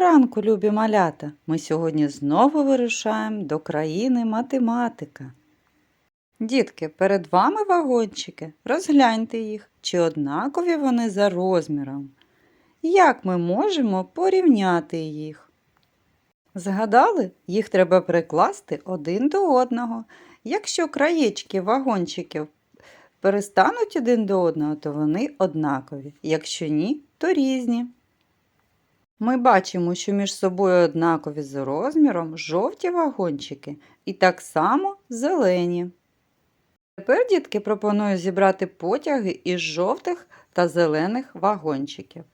ранку, любі малята! Ми сьогодні знову вирушаємо до країни математика. Дітки, перед вами вагончики. Розгляньте їх, чи однакові вони за розміром. Як ми можемо порівняти їх? Згадали, їх треба прикласти один до одного. Якщо краєчки вагончиків перестануть один до одного, то вони однакові. Якщо ні, то різні. Ми бачимо, що між собою однакові за розміром жовті вагончики і так само зелені. Тепер, дітки, пропоную зібрати потяги із жовтих та зелених вагончиків.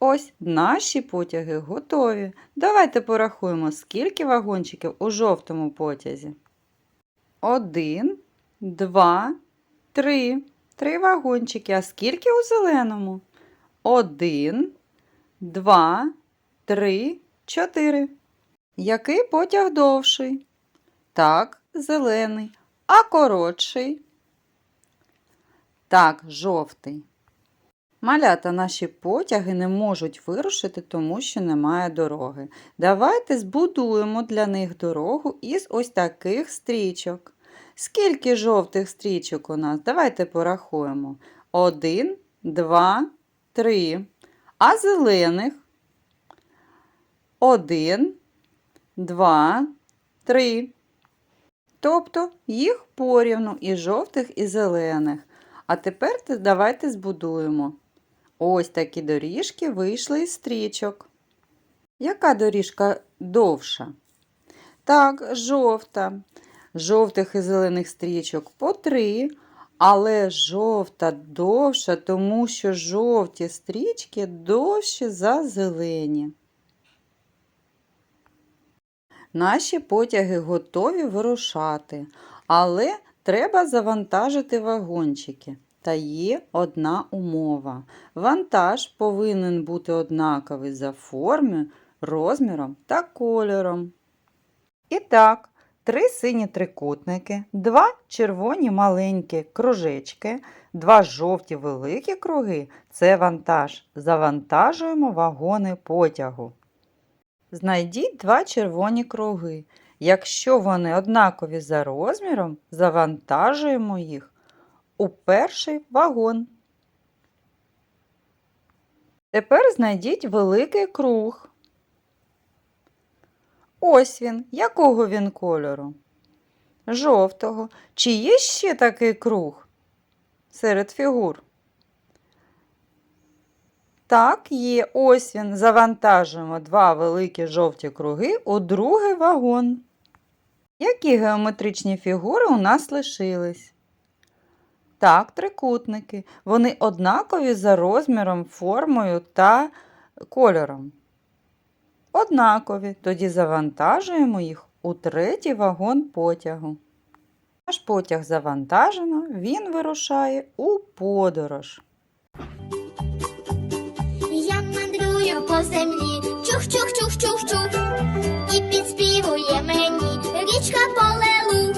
Ось наші потяги готові. Давайте порахуємо, скільки вагончиків у жовтому потязі. Один, два, три. Три вагончики. А скільки у зеленому? Один, два, три, чотири. Який потяг довший? Так, зелений. А коротший? Так, жовтий. Малята наші потяги не можуть вирушити, тому що немає дороги. Давайте збудуємо для них дорогу із ось таких стрічок. Скільки жовтих стрічок у нас? Давайте порахуємо. Один, два, три. А зелених? Один, два, три. Тобто їх порівну і жовтих, і зелених. А тепер давайте збудуємо. Ось такі доріжки вийшли із стрічок. Яка доріжка довша? Так, жовта. Жовтих і зелених стрічок по три, але жовта довша, тому що жовті стрічки довші за зелені. Наші потяги готові вирушати, але треба завантажити вагончики. Та є одна умова. Вантаж повинен бути однаковий за формою, розміром та кольором. І так, три сині трикутники, два червоні маленькі кружечки, два жовті великі круги це вантаж. Завантажуємо вагони потягу. Знайдіть два червоні круги. Якщо вони однакові за розміром, завантажуємо їх у перший вагон. Тепер знайдіть великий круг. Ось він. Якого він кольору? Жовтого. Чи є ще такий круг серед фігур? Так, є. Ось він. Завантажуємо два великі жовті круги у другий вагон. Які геометричні фігури у нас лишились? Так, трикутники. Вони однакові за розміром, формою та кольором. Однакові. Тоді завантажуємо їх у третій вагон потягу. Наш потяг завантажено, він вирушає у подорож. По землі, чух-чух-чух-чух-чух, і підспівує мені річка полелу.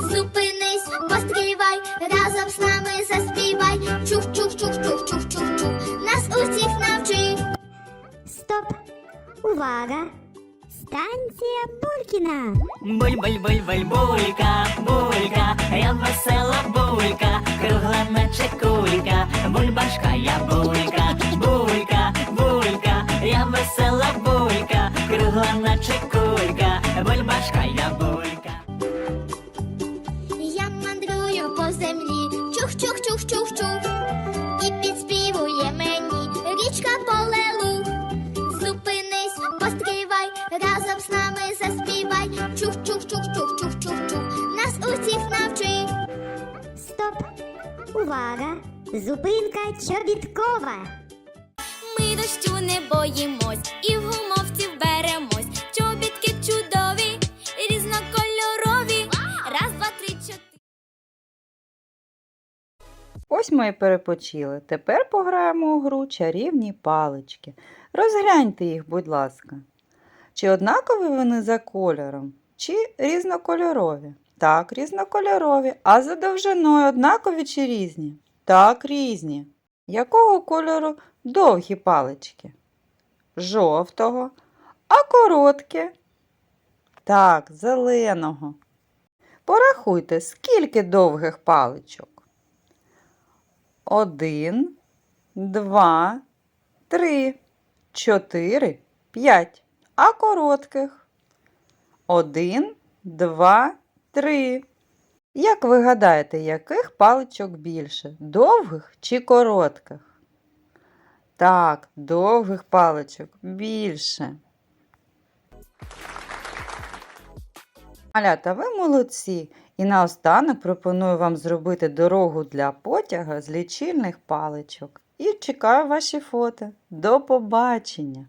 Зупинись, постривай, разом з нами заспівай. Чух-чух-чух-чух-чух-чух-чух, нас усіх навчи. Стоп! Увага! Станція Булькіна! Буль-буль-буль-буль, булька, булька, бульбашка я булька. Я мандрую по землі, чух-чух-чух-чух-чух, і підспівує мені річка полелу. Зупинись, постривай, разом з нами заспівай. Чух-чух-чух-чух-чух-чух-чух, нас усіх навчи. Стоп! Увага! Зупинка чобіткова! Ми дощу не боїмось і в гумовці беремось. Ось ми і перепочили. Тепер пограємо у гру чарівні палички. Розгляньте їх, будь ласка. Чи однакові вони за кольором, чи різнокольорові? Так, різнокольорові. А за довжиною однакові чи різні? Так, різні. Якого кольору довгі палички? Жовтого. А коротке? Так, зеленого. Порахуйте, скільки довгих паличок. Один, два, три, чотири, п'ять. А коротких? Один, два, три. Як ви гадаєте, яких паличок більше? Довгих чи коротких? Так, довгих паличок більше. Малята, ви молодці. І наостанок пропоную вам зробити дорогу для потяга з лічильних паличок. І чекаю ваші фото. До побачення!